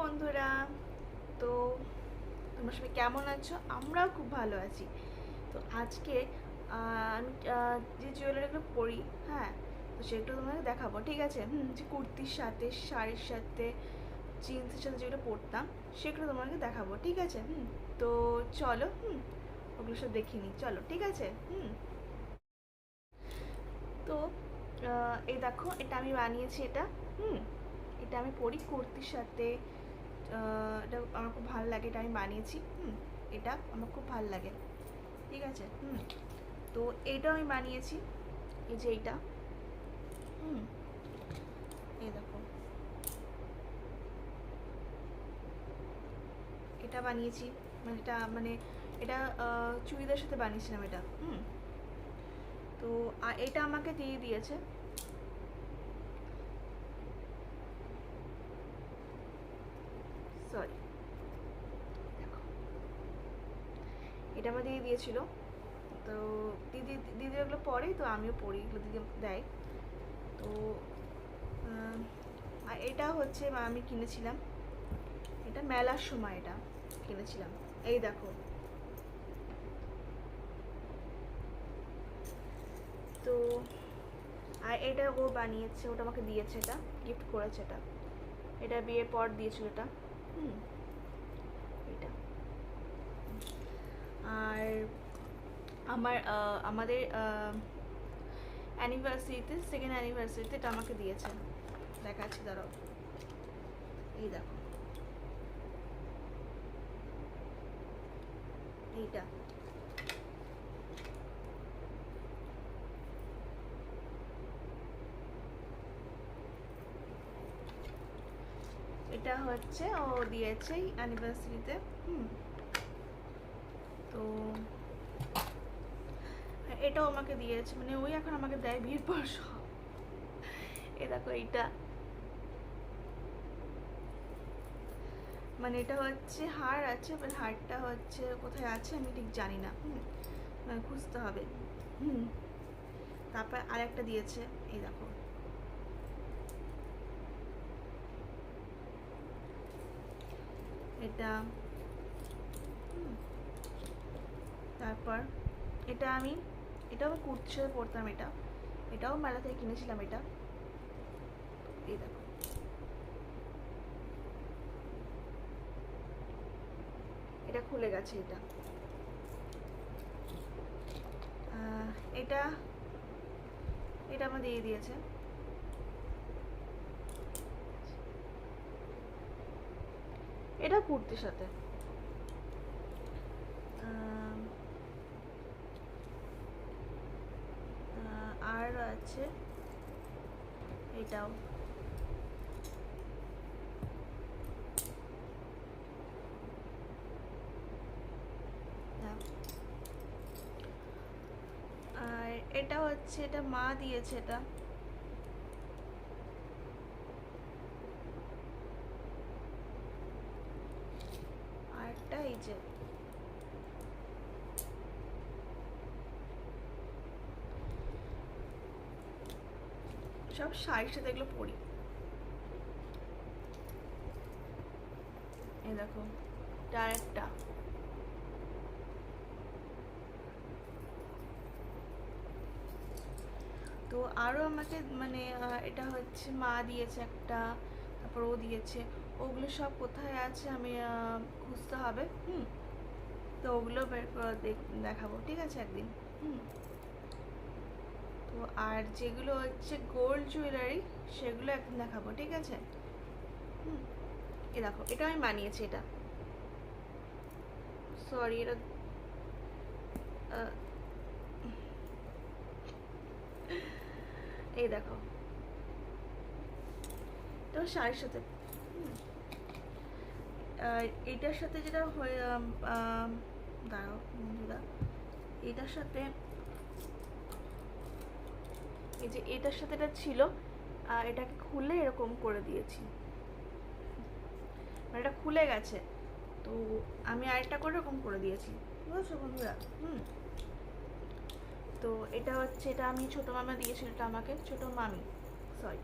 বন্ধুরা। তো তোমরা সবাই কেমন আছো? আমরাও খুব ভালো আছি। তো আজকে আমি যে জুয়েলারিগুলো পরি হ্যাঁ তো সেগুলো তোমাকে দেখাবো, ঠিক আছে? হুম, যে কুর্তির সাথে, শাড়ির সাথে জিন্সের সাথে যেগুলো পরতাম, সেগুলো তোমাকে দেখাবো, ঠিক আছে? হুম, তো চলো, হুম, ওগুলো সব দেখিনি চলো, ঠিক আছে? হুম। তো এই দেখো, এটা আমি বানিয়েছি এটা, হুম, এটা আমি পরি কুর্তির সাথে এটা আমার খুব ভালো লাগে, এটা আমি বানিয়েছি, হুম, এটা আমার খুব ভালো লাগে, ঠিক আছে, হুম, তো এইটাও আমি বানিয়েছি, এই যে এইটা, হুম, এই দেখো, এটা বানিয়েছি মানে এটা মানে এটা চুড়িদার সাথে বানিয়েছিলাম এটা, হুম, তো এটা আমাকে দিয়ে দিয়েছে সরি এটা আমার দিদি দিয়েছিল। তো দিদি দিদি এগুলো পরে, তো আমিও পড়ি এগুলো দিদি দেয়। তো আর এটা হচ্ছে আমি কিনেছিলাম। এটা মেলার সময় এটা কিনেছিলাম। এই দেখো। তো, আর এটা ও বানিয়েছে, ওটা আমাকে দিয়েছে এটা গিফট করেছে এটা। এটা বিয়ের পর দিয়েছিল এটা। এটা আর আমার আমাদের অ্যানিভার্সারিতে সেকেন্ড অ্যানিভার্সারিতে এটা আমাকে দিয়েছে দেখাচ্ছি দাঁড়াও। এই দেখো। এইটা এটা হচ্ছে, ও দিয়েছে অ্যানিভার্সারিতে হুম। তো এটাও আমাকে দিয়েছে মানে ওই এখন আমাকে দেয় বিয়ের পর সব। এ দেখো এইটা। মানে এটা হচ্ছে হার আছে বাট হারটা হচ্ছে কোথায় আছে আমি ঠিক জানি না। হুম। মানে খুঁজতে হবে। হুম। তারপর আরেকটা দিয়েছে, এই দেখো। এটা তারপর এটা আমি, এটাও আমি কুর্তির সাথে পরতাম এটা, এটাও মেলা থেকে কিনেছিলাম এটা, এই দেখো। এটা খুলে গেছে এটা। এটা এটা আমার দিয়ে দিয়েছে। এটা কুর্তির সাথে। আর আছে। এটাও। আর এটা হচ্ছে এটা মা দিয়েছে এটা আরটা এই যে সব শাড়ির সাথে এগুলো পরি। এই দেখো আরেকটা তো আরও আমাকে মানে এটা হচ্ছে মা দিয়েছে একটা, তারপর ও দিয়েছে। ওগুলো সব কোথায় আছে আমি খুঁজতে হবে, হুম? তো ওগুলো বের করে দেখাবো, ঠিক আছে একদিন, হুম? তো আর যেগুলো হচ্ছে গোল্ড জুয়েলারি সেগুলো একদিন দেখাবো, ঠিক আছে? এ দেখো, এটা আমি বানিয়েছি এটা। সরি এটা এই দেখো। তো শাড়ির সাথে। এটার সাথে যেটা হয়ে দাঁড়াও, বন্ধুরা। এটার সাথে এই যে এটার সাথে এটা ছিল এটাকে খুলে এরকম করে দিয়েছি। মানে এটা খুলে গেছে। তো আমি আরেকটা করে এরকম করে দিয়েছি। বুঝেছ বন্ধুরা? হুম। তো এটা হচ্ছে, এটা আমি ছোটো মামা দিয়েছিল, এটা আমাকে, ছোটো মামি সরি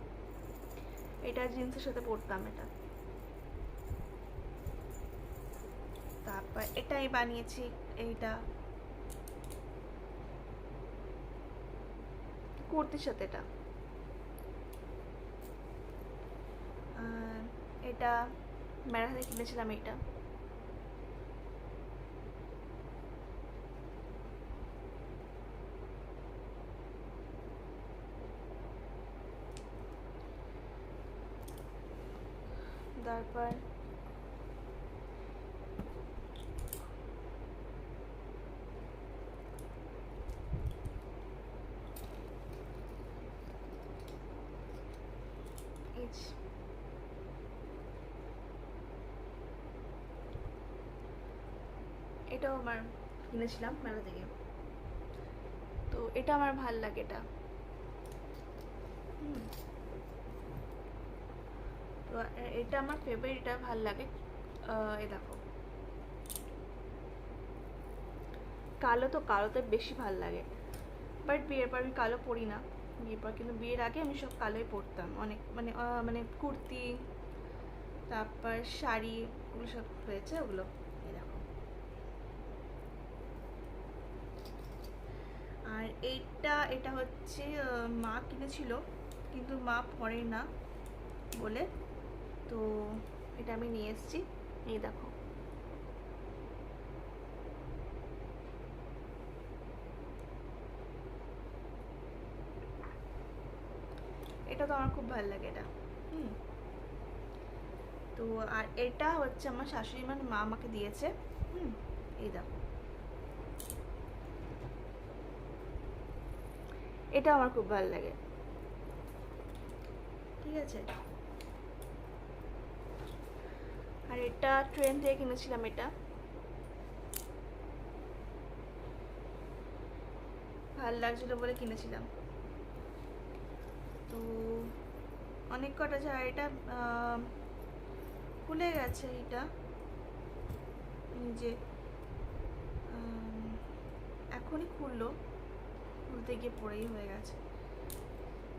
এটা জিন্সের সাথে পরতাম এটা। তারপর এটাই বানিয়েছি, এইটা। কুর্তির সাথে এটা। এটা মেরা থেকে কিনেছিলাম এটা তারপর এই যে। এটাও আমার কিনেছিলাম মেলা থেকে। তো এটা আমার ভালো লাগে এটা। তো এটা আমার ফেভারিট এটা ভালো লাগে। এই দেখো। কালো তো কালোতে বেশি ভালো লাগে। বাট বিয়ের পর আমি কালো পরি না। বিয়ের পর কিন্তু বিয়ের আগে আমি সব কালোই পরতাম। অনেক মানে মানে কুর্তি, তারপর শাড়ি, ওগুলো সব হয়েছে ওগুলো এই দেখো আর এইটা, এটা হচ্ছে মা কিনেছিল, কিন্তু মা পরে না বলে। তো এটা আমি নিয়ে এসেছি। এই দেখো। এটা তো আমার খুব ভালো লাগে এটা। হুম। তো আর এটা হচ্ছে আমার শাশুড়ি মানে মা আমাকে দিয়েছে। হুম, এই দেখো। এটা আমার খুব ভালো লাগে। ঠিক আছে? আর এটা ট্রেন থেকে কিনেছিলাম এটা। ভালো লাগছিল বলে কিনেছিলাম। তো অনেক কটা আর এটা খুলে গেছে এটা। যে এখনই খুললো। খুলতে গিয়ে পড়েই হয়ে গেছে।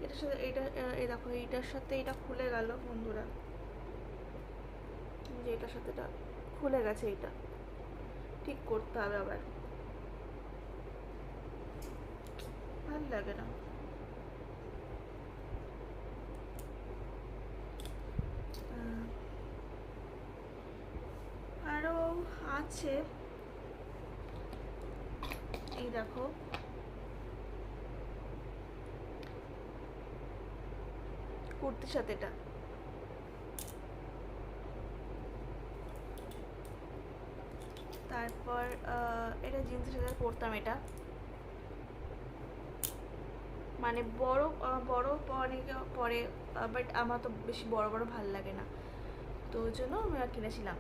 এটার সাথে এটা এই দেখো এইটার সাথে এটা খুলে গেল বন্ধুরা। যে এটার সাথে এটা খুলে গেছে এটা ঠিক করতে হবে আবার। ভালো লাগে না। আহ, আরও আছে। এই দেখো। কুর্তির সাথে এটা। তারপর এটা জিন্সের সাথে পরতাম এটা। মানে বড় বড় অনেকে পরে বাট আমার তো বেশি বড় বড় ভালো লাগে না। তো ওই জন্য আমি আর কিনেছিলাম।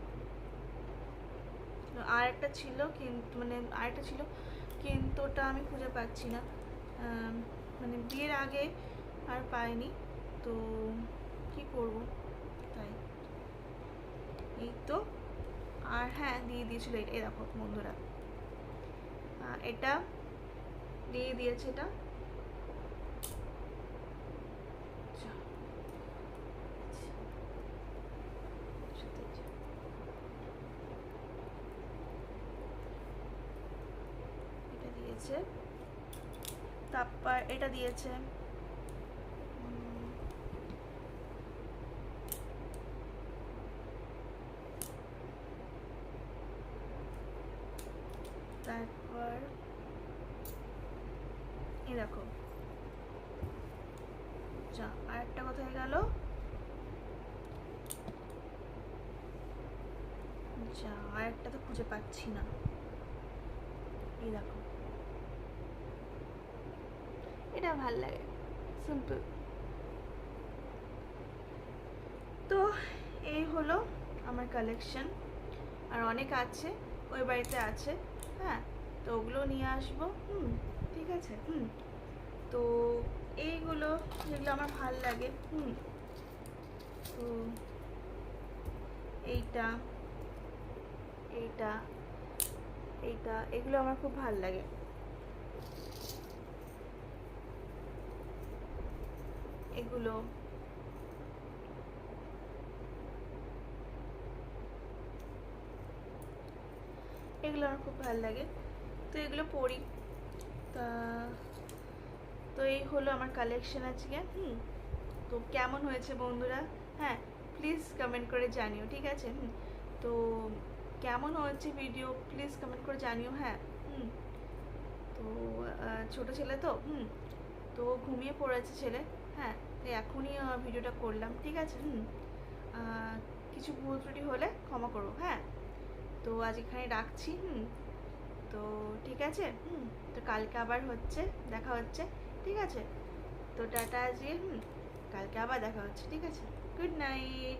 আর একটা ছিল কিন্তু মানে আরেকটা ছিল, কিন্তু ওটা আমি খুঁজে পাচ্ছি না। মানে বিয়ের আগে আর পাইনি। তো কি করব? তাই। এই তো। আর হ্যাঁ দিয়ে দিয়েছিল এই দেখো বন্ধুরা। এটা দিয়ে দিয়েছে। এটা দিয়েছে। তারপর এটা দিয়েছে। তারপর এই দেখো। যা আর একটা কোথায় গেল। যা আর একটা তো খুঁজে পাচ্ছি না। এই দেখো। এটা ভালো লাগে সিম্পল তো এই হলো আমার কালেকশন আর অনেক আছে, ওই বাড়িতে আছে। হ্যাঁ তো ওগুলো নিয়ে আসব। হুম, ঠিক আছে, হুম। তো এইগুলো যেগুলো আমার ভালো লাগে, হুম। তো এইটা এইটা এইটা, এগুলো আমার খুব ভালো লাগে। এগুলো এগুলো আমার খুব ভালো লাগে। তো এগুলো পরি তা, তো এই হলো আমার কালেকশন আজকে, হুম। তো কেমন হয়েছে বন্ধুরা? হ্যাঁ প্লিজ কমেন্ট করে জানিও, ঠিক আছে? হুম। তো কেমন হয়েছে ভিডিও প্লিজ কমেন্ট করে জানিও হ্যাঁ। হুম। তো ছোট ছেলে তো, হুম। তো ঘুমিয়ে পড়েছে ছেলে হ্যাঁ। তাই এখনই ভিডিওটা করলাম, ঠিক আছে? হুম। কিছু ভুল ত্রুটি হলে ক্ষমা করো হ্যাঁ। তো আজ এখানে রাখছি, হুম? তো ঠিক আছে, হুম? তো কালকে আবার হচ্ছে, দেখা হচ্ছে, ঠিক আছে? তো টাটা আজকে হুম? কালকে আবার দেখা হচ্ছে, ঠিক আছে? Good night